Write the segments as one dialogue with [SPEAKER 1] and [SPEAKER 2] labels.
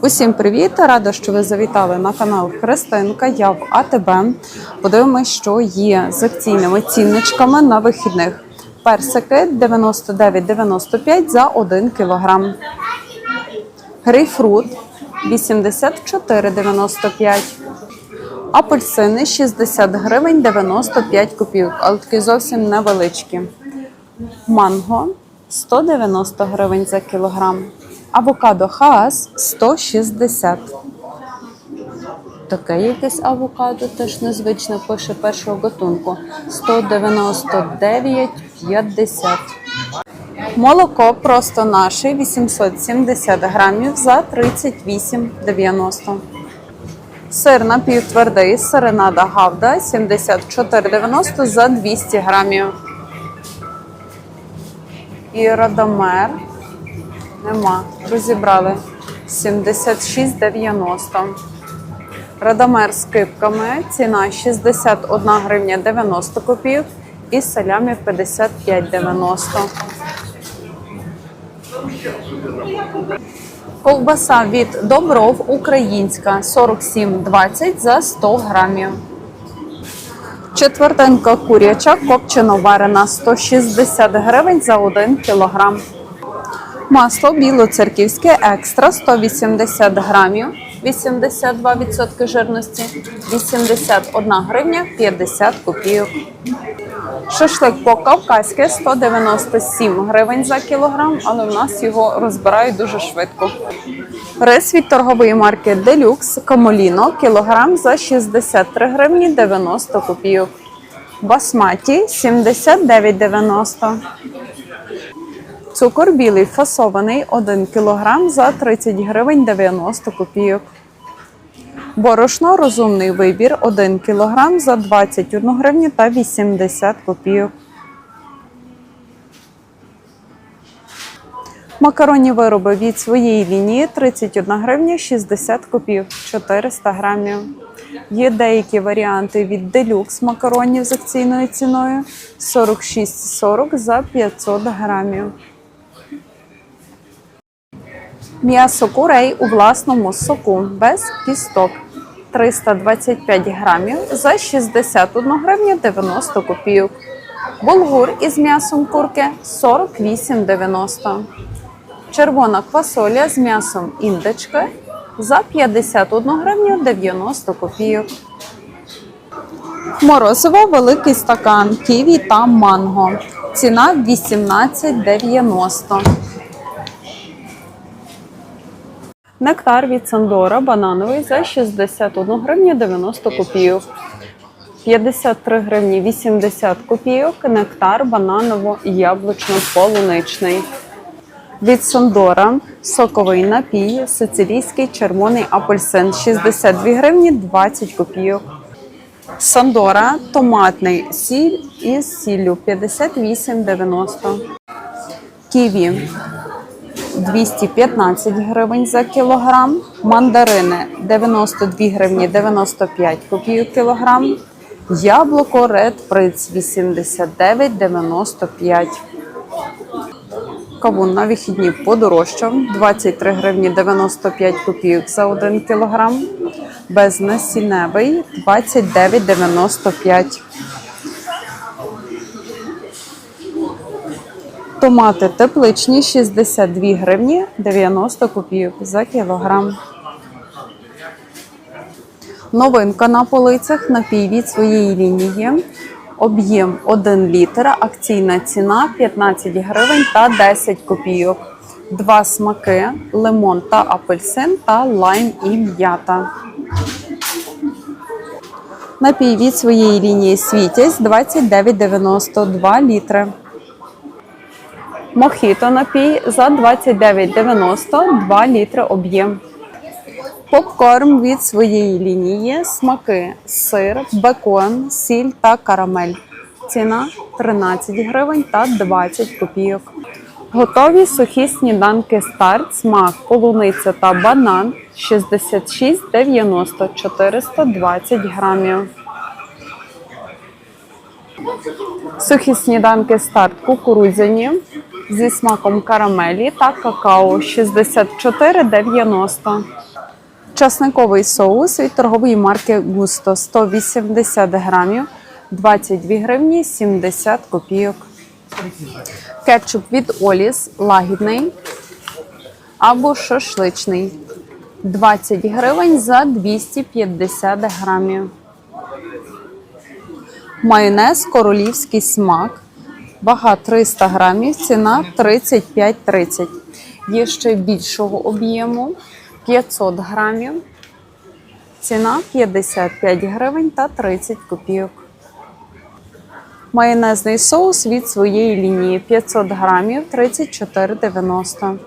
[SPEAKER 1] Усім привіт! Рада, що ви завітали на канал Христинка. Я в АТБ. Подивимось, що є з акційними цінничками на вихідних. Персики 99,95 за 1 кг. Грейпфрут 84,95. Апельсини 60 гривень 95 копійок, але такі зовсім невеличкі. Манго 190 гривень за кілограм. Авокадо Хаас 160. Таке якесь авокадо теж незвичне пише першого гатунку. 199,50. Молоко просто наше 870 грамів за 38,90. Сир напівтвердий серенада Гавда 74,90 за 200 грамів. І Радомер нема. Розібрали 76,90. Радомер з кипками. Ціна 61 гривня 90 копійок і салямі 55,90. Ковбаса від Добров українська 47,20 за 100 грамів. Четвертинка куряча копчено варена 160 гривень за 1 кілограм. Масло білоцерківське екстра 180 грамів, 82% жирності, 81 гривня 50 копійок. Шашлик по-кавказьки 197 гривень за кілограм, але в нас його розбирають дуже швидко. Рис від торгової марки Deluxe Камоліно кілограм за 63 гривні 90 копійок. Басматі 79,90. Цукор білий фасований 1 кг за 30 гривень 90 копійок. Борошно розумний вибір 1 кг за 21 гривню та 80 копійок. Макаронні вироби від своєї лінії 31 гривня 60 копійок 400 грамів. Є деякі варіанти від делюкс макаронів з акційною ціною 46,40 за 500 грамів. М'ясо курей у власному соку без кісток 325 грамів за 61 гривню 90 копійок. Булгур із м'ясом курки 48,90. Червона квасоля з м'ясом індички за 51 гривню 90 копійок. Морозиво великий стакан ківі та манго. Ціна 18,90. Нектар від Сандора банановий за 61 гривню 90 копійок. 53 гривні 80 копійок. Нектар бананово-яблучно-полуничний. Від Сандора соковий напій, сицилійський червоний апельсин 62 гривні 20 копійок. Сандора томатний сіль із сіллю 58,90. Ківі 215 гривень за кілограм. Мандарини 92 гривні 95 копійок кілограм. Яблуко Red Prince 89,95. Кавун на вихідні подорожчав 23 гривні 95 копійок за 1 кілограм. Безнасінневий 29,95. Томати тепличні 62 гривні 90 копійок за кілограм. Новинка на полицях напій від своєї лінії. Об'єм 1 літр, акційна ціна 15 гривень та 10 копійок. Два смаки лимон та апельсин та лайм і м'ята. Напій від своєї лінії світязь 29,92 літри. Мохіто напій за 29,90 2 літри об'єм. Попкорн від своєї лінії, смаки, сир, бекон, сіль та карамель. Ціна 13 гривень та 20 копійок. Готові сухі сніданки старт, смак, полуниця та банан 66,90 420 грамів. Сухі сніданки старт кукурудзяні зі смаком карамелі та какао 64,90. Часниковий соус від торгової марки Густо 180 грамів 22 гривні 70 копійок. Кетчуп від Оліс лагідний або шашличний 20 гривень за 250 грамів. Майонез королівський смак. Вага 300 грамів, ціна 35,30. Є ще більшого об'єму 500 грамів. Ціна 55 гривень та 30 копійок. Майонезний соус від своєї лінії 500 грамів 34,90.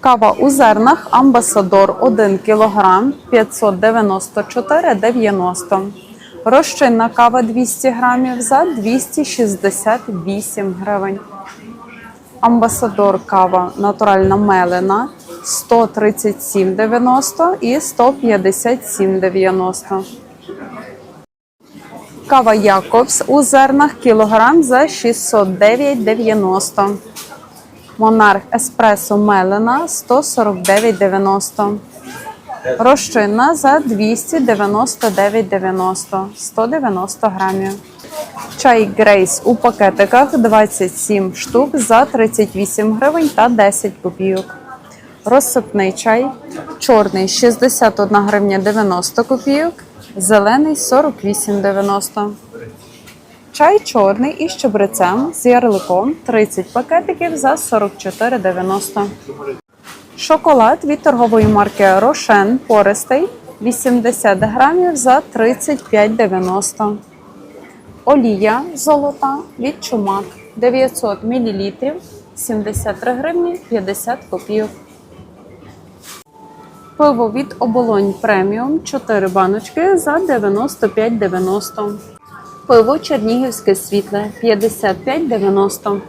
[SPEAKER 1] Кава у зернах Амбасадор 1 кг 594,90. Розчинна кава 200 грамів за 268 гривень. Амбасадор кава натуральна мелена 137,90 і 157,90. Кава Якобс у зернах кілограм за 609,90. Монарх еспресо мелена 149,90. Розчинна за 299,90 190 грамів. Чай Грейс у пакетиках 27 штук за 38 гривень та 10 копійок. Розсипний чай. Чорний 61 гривня 90 копійок. Зелений 48,90. Чай чорний із чебрецем з ярликом 30 пакетиків за 44,90. Шоколад від торгової марки Рошен пористий 80 грамів за 35,90. Олія золота від чумак 900 мл 73 гривні 50 копійок. Пиво від оболонь преміум 4 баночки за 95,90. Пиво Чернігівське світле 55,90.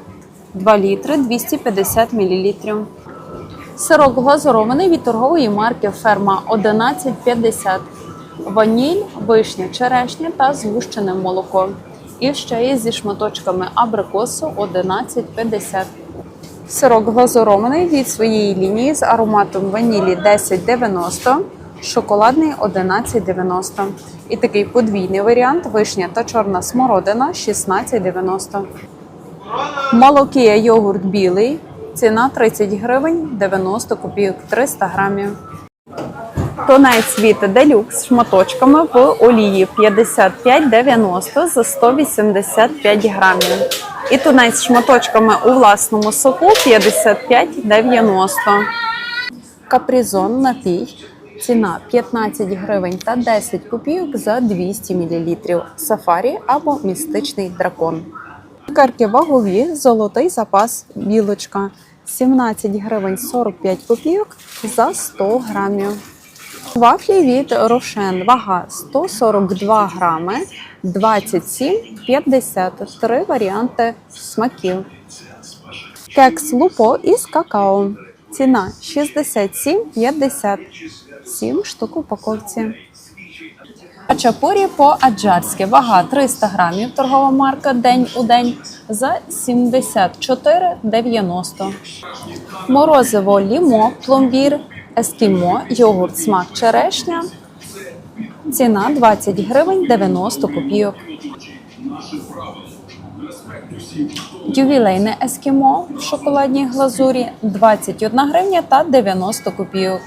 [SPEAKER 1] 2 літри 250 мл. Сирок глазурований від торгової марки Ферма 11,50. Ваніль, вишня, черешня та згущене молоко. І ще є зі шматочками абрикосу 11,50. Сирок глазурований від своєї лінії з ароматом ванілі 10,90, шоколадний 11,90. І такий подвійний варіант вишня та чорна смородина 16,90. Молокія йогурт білий. Ціна 30 гривень 90 копійок 300 грамів. Тонець від делюкс шматочками в олії 55,90 за 185 грамів. І тунець шматочками у власному соку 55,90. Капризон напій. Ціна 15 гривень та 10 копійок за 200 мл. Сафарі або містичний дракон. Цукерки вагові, золотий запас, білочка 17 гривень 45 копійок за 100 грамів. Вафлі від Рошен, вага 142 грами, 27,50. Три варіанти смаків. Кекс лупо із какао. Ціна 67,50. 7 штук у упаковці. Хачапурі по-аджарськи. Вага 300 грамів. Торгова марка день у день за 74,90. Морозиво лімо, пломбір, ескімо, йогурт, смак черешня. Ціна 20 гривень 90 копійок. Ювілейне ескімо в шоколадній глазурі 21 гривня та 90 копійок.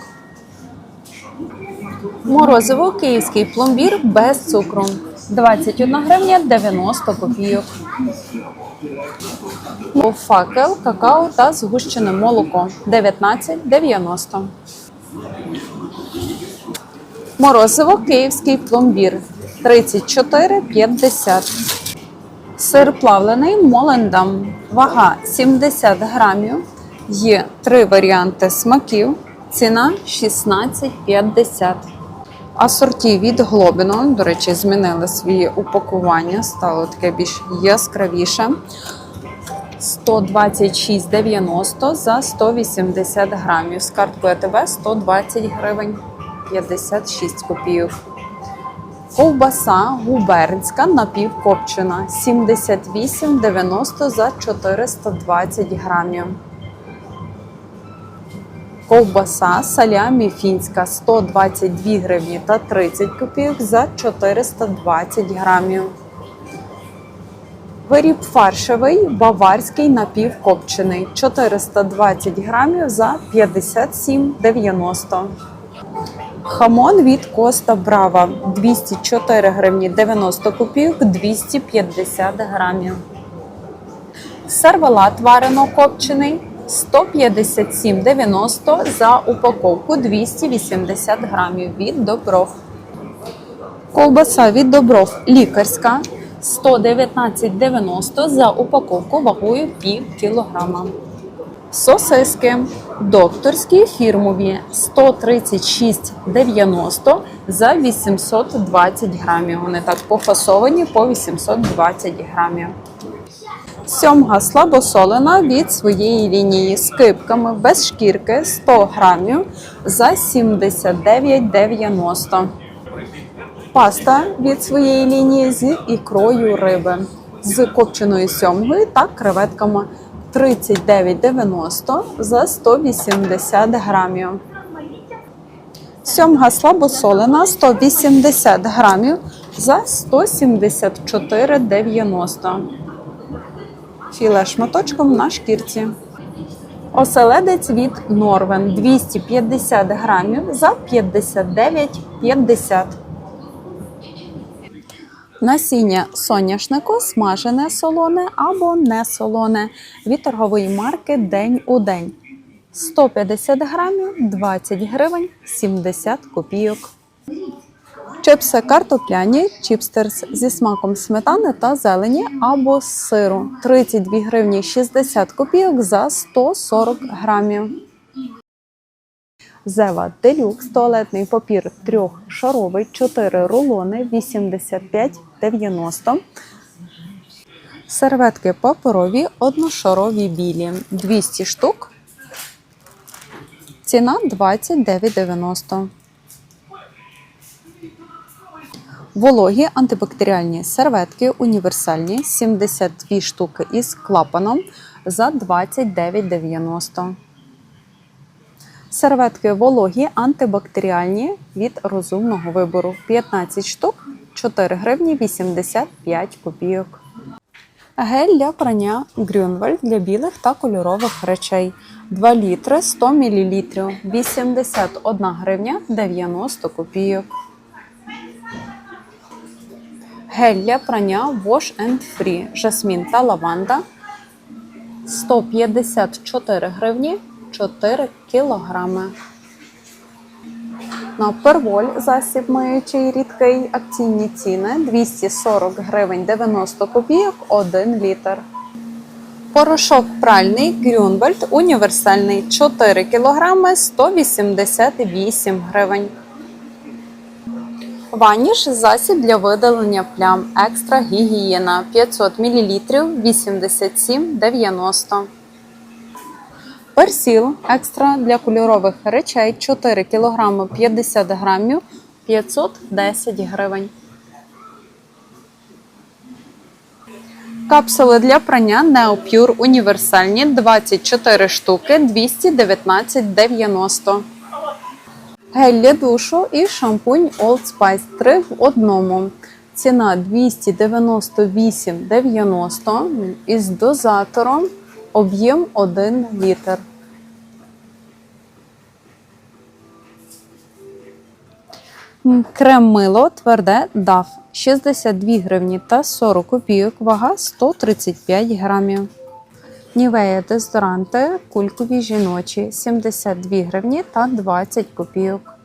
[SPEAKER 1] Морозиво київський пломбір без цукру 21 гривня 90 копійок. Факел, какао та згущене молоко 19,90. Морозиво київський пломбір 34,50. Сир плавлений Молендам. Вага 70 грамів. Є три варіанти смаків. Ціна 16,50. Асорті від Глобіно, до речі, змінили своє упакування, стало таке більш яскравіше. 126,90 за 180 грамів. З карткою АТБ 120 гривень 56 копійок. Ковбаса губернська напівкопчена 78,90 за 420 грамів. Ковбаса салямі фінська 122 гривні та 30 копійок за 420 грамів. Виріб фаршевий баварський напівкопчений 420 грамів за 57,90. Хамон від Коста Брава 204 гривні 90 копійок 250 грамів. Сервелат варено копчений 157,90 за упаковку 280 грамів від Добров. Ковбаса від Добров лікарська 119,90 за упаковку вагою пів кілограма. Сосиски докторські фірмові 136,90 за 820 грамів. Вони так пофасовані по 820 грамів. Сьомга слабосолена від своєї лінії з кипками без шкірки 100 грамів за 79,90. Паста від своєї лінії з ікрою риби, з копченою сьомгою та креветками 39,90 за 180 грамів. Сьомга слабосолена 180 грамів за 174,90. Філе шматочком на шкірці. Оселедець від Норвен 250 грамів за 59,50. Насіння соняшнику смажене солоне або не солоне від торгової марки День у день. 150 грамів 20 гривень 70 копійок. Чипси картопляні, чіпстерс зі смаком сметани та зелені або сиру 32 гривні 60 копійок за 140 грамів. Зева Делюкс туалетний папір трьохшаровий 4 рулони 85,90. Серветки паперові одношарові білі 200 штук. Ціна 29,90. Вологі антибактеріальні серветки універсальні 72 штуки із клапаном за 29,90. Серветки вологі антибактеріальні від розумного вибору 15 штук 4 гривні 85 копійок. Гель для прання Грюнвальд для білих та кольорових речей 2 літри 100 мл 81 гривня 90 копійок. Гель для прання Wash and Free жасмін та лаванда 154 гривні 4 кілограми. На перволь засіб миючий рідкий акційні ціни 240 гривень 90 копійок 1 літр. Порошок пральний Грюнвальд універсальний 4 кілограми 188 гривень. Ваніш засіб для видалення плям екстра гігієна 500 мл 87,90. Персіл екстра для кольорових речей 4 кг 50 грамів 510 гривень. Капсули для прання Neopure універсальні 24 штуки 219,90. Гель для душу і шампунь Old Spice 3 в одному. Ціна 298,90 із дозатором. Об'єм 1 літр. Крем мило тверде DAF 62 гривні та 40 копійок, вага 135 грамів. Нівея дезодоранти кулькові жіночі 72 гривні та 20 копійок.